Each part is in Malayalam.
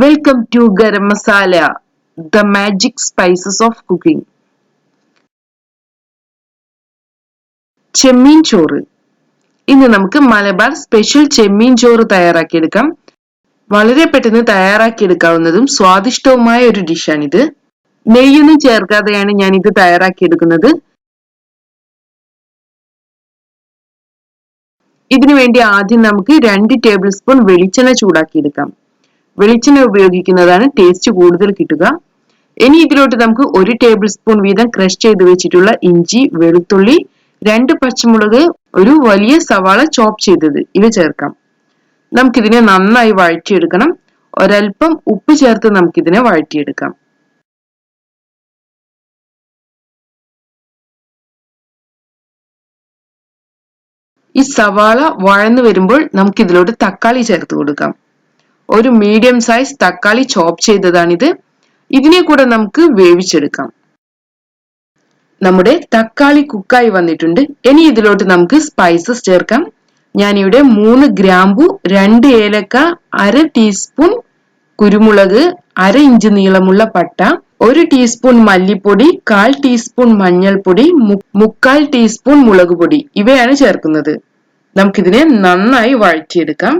Welcome to Garam Masala the magic spices of cooking ചെമ്മീൻ ചോറ്. ഇന്ന് നമുക്ക് മലബാർ സ്പെഷ്യൽ ചെമ്മീൻ ചോറ് തയ്യാറാക്കിയെടുക്കാം. വളരെ പെട്ടെന്ന് തയ്യാറാക്കിയെടുക്കാവുന്നതും സ്വാദിഷ്ടവുമായ ഒരു ഡിഷാണിത് നെയ്യൊന്നും ചേർക്കാതെയാണ് ഞാൻ ഇത് തയ്യാറാക്കിയെടുക്കുന്നത്. ഇതിനു വേണ്ടി ആദ്യം നമുക്ക് രണ്ട് ടേബിൾ സ്പൂൺ വെളിച്ചെണ്ണ ചൂടാക്കിയെടുക്കാം. വെളിച്ചെണ്ണ ഉപയോഗിക്കുന്നതാണ് ടേസ്റ്റ് കൂടുതൽ കിട്ടുക. ഇനി ഇതിലോട്ട് നമുക്ക് ഒരു ടേബിൾ സ്പൂൺ വീതം ക്രഷ് ചെയ്ത് വെച്ചിട്ടുള്ള ഇഞ്ചി വെളുത്തുള്ളി രണ്ട് പച്ചമുളക് ഒരു വലിയ സവാള ചോപ്പ് ചെയ്തത്. ഇവ ചേർക്കാം. നമുക്കിതിനെ നന്നായി വഴറ്റിയെടുക്കണം. ഒരൽപ്പം ഉപ്പ് ചേർത്ത് നമുക്കിതിനെ വഴറ്റിയെടുക്കാം. ഈ സവാള വഴന്നു വരുമ്പോൾ നമുക്കിതിലോട്ട് തക്കാളി ചേർത്ത് കൊടുക്കാം. ഒരു മീഡിയം സൈസ് തക്കാളി ചോപ്പ് ചെയ്തതാണിത്. ഇതിനെ കൂടെ നമുക്ക് വേവിച്ചെടുക്കാം. നമ്മുടെ തക്കാളി കുക്കായി വന്നിട്ടുണ്ട്. ഇനി ഇതിലോട്ട് നമുക്ക് സ്പൈസസ് ചേർക്കാം. ഞാനിവിടെ മൂന്ന് ഗ്രാമ്പു രണ്ട് ഏലക്ക അര ടീസ്പൂൺ കുരുമുളക് അര ഇഞ്ച് നീളമുള്ള പട്ട ഒരു ടീസ്പൂൺ മല്ലിപ്പൊടി കാൽ ടീസ്പൂൺ മഞ്ഞൾപ്പൊടി മുക്കാൽ ടീസ്പൂൺ മുളക് പൊടി ഇവയാണ് ചേർക്കുന്നത്. നമുക്കിതിനെ നന്നായി വഴറ്റിയെടുക്കാം.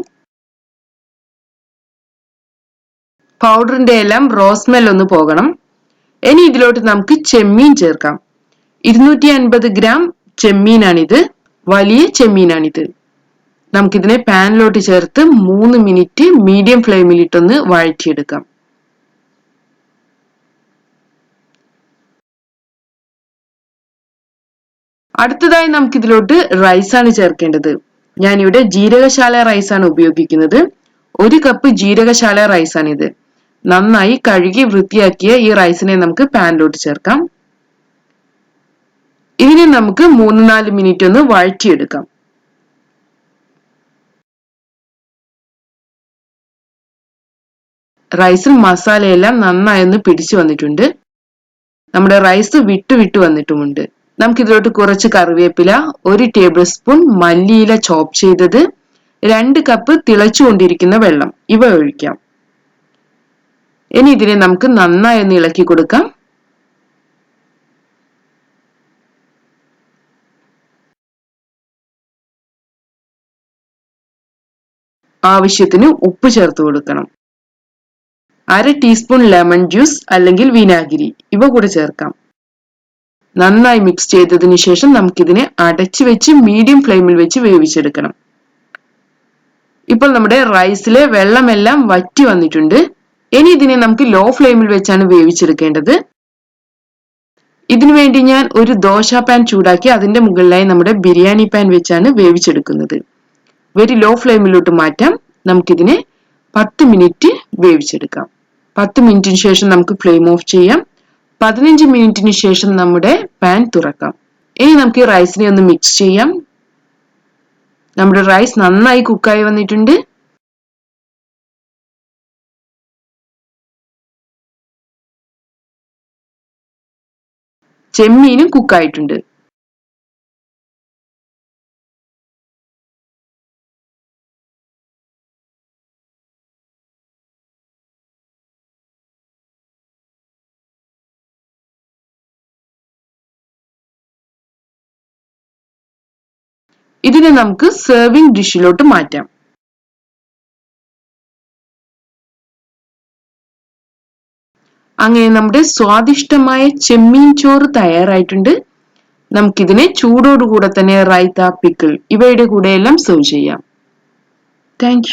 പൗഡറിന്റെ എല്ലാം റോസ്മെൽ ഒന്ന് പോകണം. ഇനി ഇതിലോട്ട് നമുക്ക് ചെമ്മീൻ ചേർക്കാം. ഇരുന്നൂറ്റി അൻപത് ഗ്രാം ചെമ്മീനാണിത്. വലിയ ചെമ്മീനാണിത്. നമുക്കിതിനെ പാനിലോട്ട് ചേർത്ത് മൂന്ന് മിനിറ്റ് മീഡിയം ഫ്ലെയിമിൽ ഇട്ടൊന്ന് വഴറ്റിയെടുക്കാം. അടുത്തതായി നമുക്കിതിലോട്ട് റൈസ് റൈസാണ് ചേർക്കേണ്ടത്. ഞാനിവിടെ ജീരകശാല റൈസാണ് ഉപയോഗിക്കുന്നത്. ഒരു കപ്പ് ജീരകശാല റൈസാണിത്. നന്നായി കഴുകി വൃത്തിയാക്കിയ ഈ റൈസിനെ നമുക്ക് പാനിലോട്ട് ചേർക്കാം. ഇതിനെ നമുക്ക് മൂന്ന് നാല് മിനിറ്റ് ഒന്ന് വഴറ്റിയെടുക്കാം. റൈസിൽ മസാലയെല്ലാം നന്നായി ഒന്ന് പിടിച്ചു വന്നിട്ടുണ്ട്. നമ്മുടെ റൈസ് വിട്ടു വിട്ടു വന്നിട്ടുമുണ്ട്. നമുക്ക് ഇതിലോട്ട് കുറച്ച് കറിവേപ്പില ഒരു ടേബിൾ സ്പൂൺ മല്ലിയില ചോപ്പ് ചെയ്തത് രണ്ട് കപ്പ് തിളച്ചുകൊണ്ടിരിക്കുന്ന വെള്ളം. ഇവ ഒഴിക്കാം. ഇനി ഇതിനെ നമുക്ക് നന്നായി ഒന്ന് ഇളക്കി കൊടുക്കാം. ആവശ്യത്തിന് ഉപ്പ് ചേർത്ത് കൊടുക്കണം. അര ടീസ്പൂൺ ലെമൺ ജ്യൂസ് അല്ലെങ്കിൽ വിനാഗിരി ഇവ കൂടെ ചേർക്കാം. നന്നായി മിക്സ് ചെയ്തതിനു ശേഷം നമുക്കിതിനെ അടച്ചു വെച്ച് മീഡിയം ഫ്ലെയിമിൽ വെച്ച് വേവിച്ചെടുക്കണം. ഇപ്പോൾ നമ്മുടെ റൈസിലെ വെള്ളമെല്ലാം വറ്റി വന്നിട്ടുണ്ട്. ഇനി ഇതിനെ നമുക്ക് ലോ ഫ്ലെയിമിൽ വെച്ചാണ് വേവിച്ചെടുക്കേണ്ടത്. ഇതിനു വേണ്ടി ഞാൻ ഒരു ദോശ പാൻ ചൂടാക്കി അതിന്റെ മുകളിലായി നമ്മുടെ ബിരിയാണി പാൻ വെച്ചാണ് വേവിച്ചെടുക്കുന്നത്. വെരി ലോ ഫ്ലെയിമിലോട്ട് മാറ്റാം. നമുക്കിതിനെ പത്ത് മിനിറ്റ് വേവിച്ചെടുക്കാം. പത്ത് മിനിറ്റിന് ശേഷം നമുക്ക് ഫ്ലെയിം ഓഫ് ചെയ്യാം. പതിനഞ്ച് മിനിറ്റിന് ശേഷം നമ്മുടെ പാൻ തുറക്കാം. ഇനി നമുക്ക് ഈ റൈസിനെ ഒന്ന് മിക്സ് ചെയ്യാം. നമ്മുടെ റൈസ് നന്നായി കുക്കായി വന്നിട്ടുണ്ട്. ചെമ്മീനും കുക്കായിട്ടുണ്ട്. ഇതിനെ നമുക്ക് സെർവിംഗ് ഡിഷിലോട്ട് മാറ്റാം. അങ്ങനെ നമ്മുടെ സ്വാദിഷ്ടമായ ചെമ്മീൻ ചോറ് തയ്യാറായിട്ടുണ്ട്. നമുക്കിതിനെ ചൂടോടുകൂടെ തന്നെ റൈത്ത പിക്കിൾ ഇവയുടെ കൂടെയെല്ലാം സെർവ് ചെയ്യാം. താങ്ക്